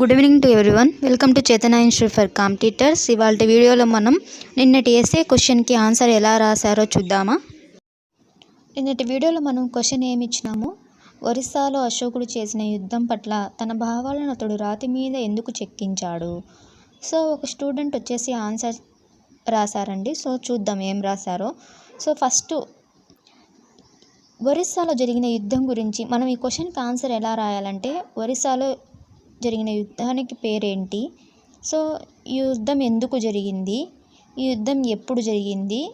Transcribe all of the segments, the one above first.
Good evening to everyone welcome to Chetana institute for competitors ఇవాళ వీడియోలో మనం నిన్నటి ఎస్ఏ క్వశ్చన్కి ఆన్సర్ ఎలా రాశారో చూద్దామా? నిన్నటి వీడియోలో మనం క్వశ్చన్ ఏమి ఇచ్చినాము? ఒరిస్సాలో అశోకుడు చేసిన యుద్ధం పట్ల తన భావాలను అతడు రాతి మీద ఎందుకు చెక్కించాడు? సో ఒక స్టూడెంట్ వచ్చేసి ఆన్సర్ రాశారండి. సో చూద్దాం ఏం రాశారో. సో ఫస్ట్ ఒరిస్సాలో జరిగిన యుద్ధం గురించి మనం ఈ క్వశ్చన్కి ఆన్సర్ ఎలా రాయాలంటే ఒరిస్సాలో జరిగిన యుద్ధానికి పేరేంటి? సో ఈ యుద్ధం ఎందుకు జరిగింది? ఈ యుద్ధం ఎప్పుడు జరిగింది?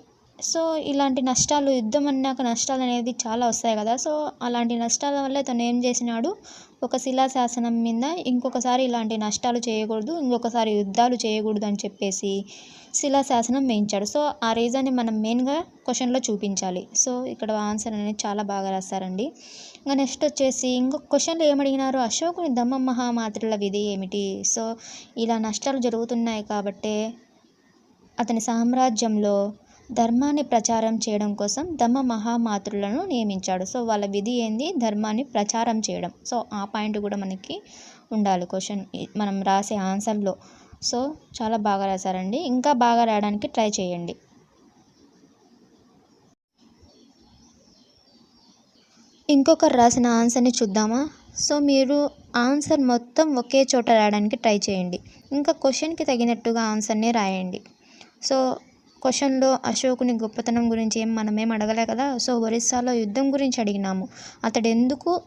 సో ఇలాంటి నష్టాలు యుద్ధం అన్నాక నష్టాలు అనేది చాలా వస్తాయి కదా. సో అలాంటి నష్టాల వల్ల తను ఏం చేసినాడు? ఒక శిలాశాసనం మీద ఇంకొకసారి ఇలాంటి నష్టాలు చేయకూడదు ఇంకొకసారి యుద్ధాలు చేయకూడదు అని చెప్పేసి శిలాశాసనం వేయించాడు. సో ఆ రీజన్ని మనం మెయిన్గా క్వశ్చన్లో చూపించాలి. సో ఇక్కడ ఆన్సర్ అనేది చాలా బాగా రాస్తారండి. ఇంకా నెక్స్ట్ వచ్చేసి ఇంకొక క్వశ్చన్లో ఏమడిగినారు? అశోకుని దమ్మ మహామాత్రుల విధి ఏమిటి? సో ఇలా నష్టాలు జరుగుతున్నాయి కాబట్టే అతని సామ్రాజ్యంలో ధర్మాన్ని ప్రచారం చేయడం కోసం ధమ్మ మహామాతృలను నియమించాడు. సో వాళ్ళ విధి ఏంది? ధర్మాన్ని ప్రచారం చేయడం. సో ఆ పాయింట్ కూడా మనకి ఉండాలి. క్వశ్చన్ మనం రాసే ఆన్సర్లో. సో చాలా బాగా రాశారండి. ఇంకా బాగా రాయడానికి ట్రై చేయండి. ఇంకొకరు రాసిన ఆన్సర్ని చూద్దామా? సో మీరు ఆన్సర్ మొత్తం ఒకే చోట రాయడానికి ట్రై చేయండి. ఇంకా క్వశ్చన్కి తగినట్టుగా ఆన్సర్ని రాయండి. సో క్వశ్చన్లో అశోకుని గొప్పతనం గురించి ఏం మనమేం అడగలే కదా? సో ఒరిస్సాలో యుద్ధం గురించి అడిగినాము. అతడు ఎందుకు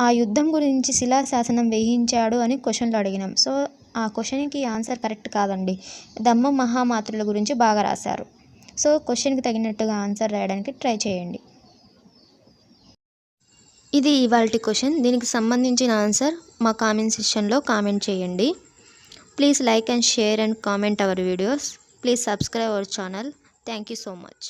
ఆ యుద్ధం గురించి శిలాశాసనం వేయించాడు అని క్వశ్చన్లో అడిగినాం. సో ఆ క్వశ్చన్కి ఆన్సర్ కరెక్ట్ కాదండి. దమ్మ మహామాతృల గురించి బాగా రాశారు. సో క్వశ్చన్కి తగినట్టుగా ఆన్సర్ రాయడానికి ట్రై చేయండి. ఇది ఇవాళ క్వశ్చన్. దీనికి సంబంధించిన ఆన్సర్ మా కామెంట్ సెక్షన్లో కామెంట్ చేయండి. Please like and share and comment our videos. Please subscribe our channel thank you so much